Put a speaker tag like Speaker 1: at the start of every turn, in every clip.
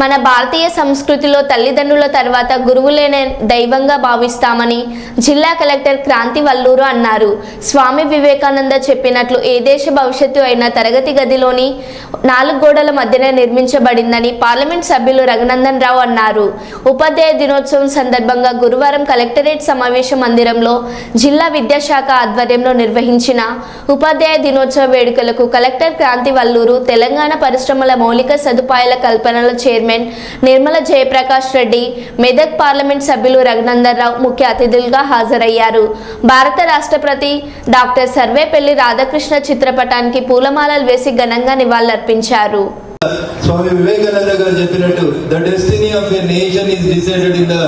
Speaker 1: మన భారతీయ సంస్కృతిలో తల్లిదండ్రుల తర్వాత గురువులేనే దైవంగా భావిస్తామని జిల్లా కలెక్టర్ క్రాంతి వల్లూరు అన్నారు. స్వామి వివేకానంద చెప్పినట్లు ఏ దేశ భవిష్యత్తు అయినా తరగతి గదిలోని నాలుగు గోడల మధ్యనే నిర్మించబడిందని పార్లమెంట్ సభ్యులు రఘునందన్ రావు అన్నారు. ఉపాధ్యాయ దినోత్సవం సందర్భంగా గురువారం కలెక్టరేట్ సమావేశ మందిరంలో జిల్లా విద్యాశాఖ ఆధ్వర్యంలో నిర్వహించిన ఉపాధ్యాయ దినోత్సవ వేడుకలకు కలెక్టర్ క్రాంతి వల్లూరు తెలంగాణ పరిశ్రమల మౌలిక సదుపాయాల కల్పనల చైర్మన్ నిర్మల జయప్రకాష్ రెడ్డి మెదక్ పార్లమెంట్ సభ్యులు రఘునందన్ రావు ముఖ్య అతిథులుగా హాజరయ్యారు. భారత రాష్ట్రపతి డాక్టర్ సర్వేపల్లి రాధాకృష్ణ చిత్రపటానికి పూలమాలలు వేసి ఘనంగా నివాళులర్పించారు.
Speaker 2: స్వామి వివేకానంద గారు చెప్పినట్టు the destiny of a nation is decided in the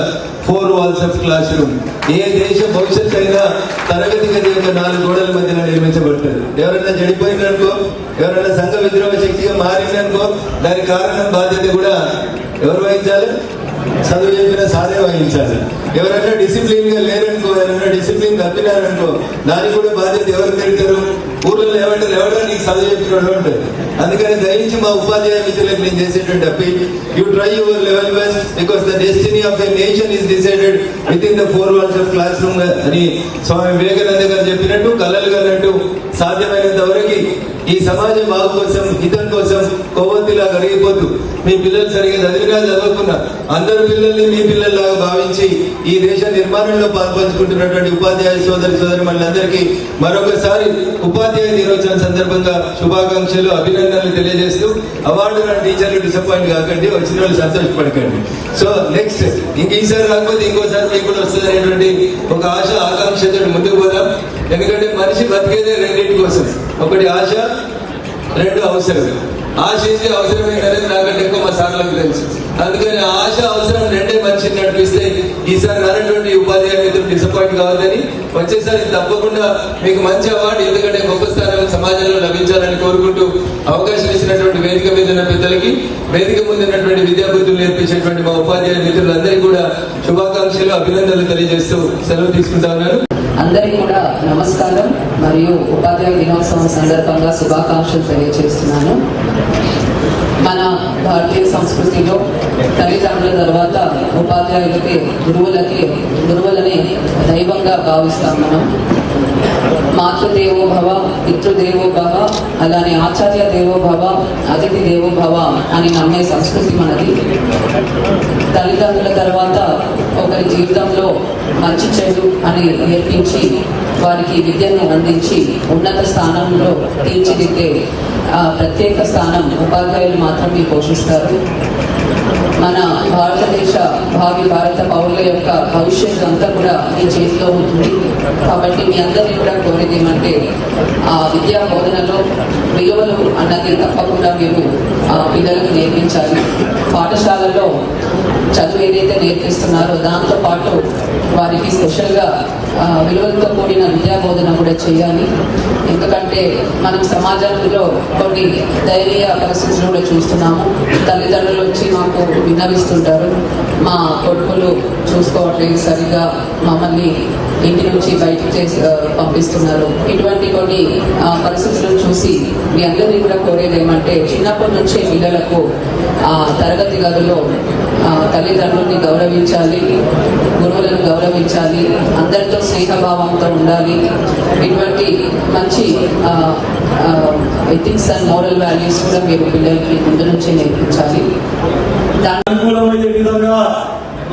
Speaker 2: four walls of class room ఏ దేశ భవిష్యత్తు అయినా తరగతి గది యొక్క నాలుగు గోడల మధ్యన నిర్మించబడుతుంది. ఎవరైనా చెడిపోయిందనుకో ఎవరైనా సంఘ విద్రోహ శక్తిగా మారిందనుకో దానికి కారణం బాధ్యత కూడా ఎవరు వహించాలి? చదువు చెప్పిన సాధన వహించాలి. ఎవరైనా డిసిప్లిన్గా లేరనుకో ఎవరైనా డిసిప్లిన్ తప్పినారనుకో దానికి కూడా బాధ్యత ఎవరు తిరుగుతారు ఊర్లో ఏమంటారు ఎవరైనా నీకు చదువు చెప్పినోడు ఉంటుంది అందుకని దయించి మా ఉపాధ్యాయ మిత్రులకు నేను చేసేటువంటి appeal. You try your level best because the destiny of a nation is decided with in the four walls of class room అని స్వామి వివేకానంద గారు చెప్పినట్టు కళలు గారు సాధ్యమైనంత వరకు ఈ సమాజం బాగు కోసం హితం కోసం కొవ్వొత్తిలా కరిగిపోతూ మీ పిల్లలు సరిగా చదివినా చదవకుండా అందరు పిల్లల్ని మీ పిల్లల్లాగా భావించి ఈ దేశ నిర్మాణంలో పాల్పంచుకుంటున్నటువంటి ఉపాధ్యాయ సోదరి సోదరి మనందరికీ మరొకసారి ఉపాధ్యాయ దినోత్సవం సందర్భంగా శుభాకాంక్షలు అభినందనలు తెలియజేస్తూ అవార్డు రాని టీచర్లు డిసప్పాయింట్ కాకండి వచ్చిన వాళ్ళు సంతోషపడకండి. సో నెక్స్ట్ ఇంక ఈసారి రాకపోతే ఇంకోసారి మీకు కూడా వస్తుంది అనేటువంటి ఒక ఆశ ఆకాంక్షతో ముందుకు పోదాం. ఎందుకంటే మనిషి బతికేదే రెండింటి కోసం ఒకటి ఆశ రెండు అవసరం. ఆశ ఇది అవసరం నాకంటే ఎక్కువ మా సార్లకు తెలుసు. అందుకని ఆశ అవసరం రెండే మనిషిని నడిపిస్తే ఈసారి రానటువంటి ఉపాధ్యాయ మిత్రులు డిసప్పాయింట్ కావద్దని వచ్చేసారి తప్పకుండా మీకు మంచి అవార్డు ఎందుకంటే గొప్ప స్థానం సమాజంలో లభించాలని కోరుకుంటూ అవకాశం ఇచ్చినటువంటి వేదిక మీద ఉన్న పెద్దలకి వేదిక ముందున్నటువంటి విద్యాబుద్ధులు నేర్పించేటువంటి మా ఉపాధ్యాయ మిత్రులందరికీ కూడా శుభాకాంక్షలు అభినందనలు తెలియజేస్తూ సెలవు తీసుకుంటా ఉన్నారు
Speaker 3: అందరికీ కూడా నమస్కారం మరియు ఉపాధ్యాయ దినోత్సవం సందర్భంగా శుభాకాంక్షలు తెలియజేస్తున్నాను మన భారతీయ సంస్కృతిలో తల్లిదండ్రుల తర్వాత ఉపాధ్యాయులకి గురువులకి గురువులని దైవంగా భావిస్తాం మనం. మాతృదేవో భవ పితృదేవో భవ అలానే ఆచార్య దేవో భవ అతిథి దేవో భవ అని నమ్మే సంస్కృతి మనది. తల్లిదండ్రుల తర్వాత ఒకరి జీవితంలో మంచి చెడు అని నేర్పించి వారికి విద్యను అందించి ఉన్నత స్థానంలో తీర్చిదిద్దే ఆ ప్రత్యేక స్థానం ఉపాధ్యాయులు మాత్రమే పోషిస్తారు. మన భారతదేశ భావి భారత పౌరుల యొక్క భవిష్యత్తు అంతా కూడా మీ చేతిలో ఉంటుంది. కాబట్టి మీ అందరినీ కూడా కోరేది ఏమంటే ఆ విద్యా బోధనలో విలువలు అన్నది తప్పకుండా మీరు ఆ పిల్లలకు నేర్పించాలి. పాఠశాలలో చదువు ఏదైతే నేర్పిస్తున్నారో దాంతో పాటు వారికి స్పెషల్గా విలువలతో కూడిన విద్యా బోధన కూడా చేయాలి. ఎందుకంటే మనం సమాజంలో కొన్ని ధైర్య పరిస్థితులు కూడా చూస్తున్నాము. తల్లిదండ్రులు వచ్చి మాకు విన్నవిస్తుంటారు. మా కొడుకులు చూసుకోవట్లేదు సరిగా మమ్మల్ని ఇంటి నుంచి బయటకు చేసి పంపిస్తున్నారు. ఇటువంటి కొన్ని పరిస్థితులను చూసి మీ అందరినీ కూడా కోరేది ఏమంటే చిన్నప్పటి నుంచే పిల్లలకు తరగతి గదిలో తల్లిదండ్రుల్ని గౌరవించాలి గురువులను గౌరవించాలి అందరితో స్నేహభావంతో ఉండాలి. ఇటువంటి మంచి ఎథిక్స్ అండ్ మోరల్ వాల్యూస్ కూడా మీరు పిల్లలకి ముందు నుంచే నేర్పించాలి. దాని
Speaker 4: అనుకూలమయ్యే విధంగా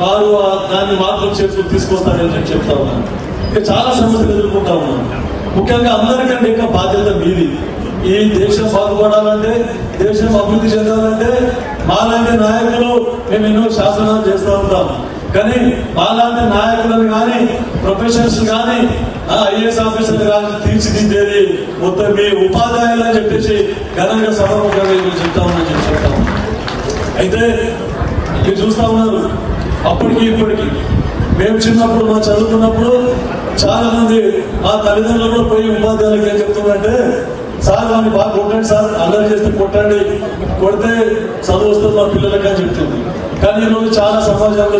Speaker 4: వారు దాన్ని మార్పులు చేసుకుని తీసుకొస్తారని నేను చెప్తా ఉన్నాను. ఇక చాలా సమస్యలు ఎదుర్కొంటా ఉన్నాను. ముఖ్యంగా అందరికంటే ఎక్కువ బాధ్యత మీది. ఈ దేశం బాగుపడాలంటే దేశం అభివృద్ధి చెందాలంటే మాలాంటి నాయకులు మేము ఎన్నో శాసనాలు చేస్తూ ఉంటాం. కానీ మాలాంటి నాయకులను కానీ ప్రొఫెషనల్స్ కానీ ఐఏఎస్ ఆఫీసర్ కానీ తీర్చిదిద్దేది మొత్తం మీ ఉపాధ్యాయులు అని చెప్పేసి ఘనంగా సమర్పంగా మేము చెప్తామని చెప్పి చెప్తా అయితే మీరు చూస్తా ఉన్నారు. అప్పటికి ఇప్పటికి. మేము చిన్నప్పుడు మా చదువుకున్నప్పుడు చాలా మంది మా తల్లిదండ్రులు కూడా పోయి ఉపాధ్యాయులకు ఏం చెప్తున్నారంటే సార్ వాడిని బాగా కొట్టండి సార్ అల్లరి చేస్తే కొట్టండి కొడితే చదువు వస్తుంది మా పిల్లలకి అని చెప్తుంది. కానీ ఈరోజు చాలా సమాజంలో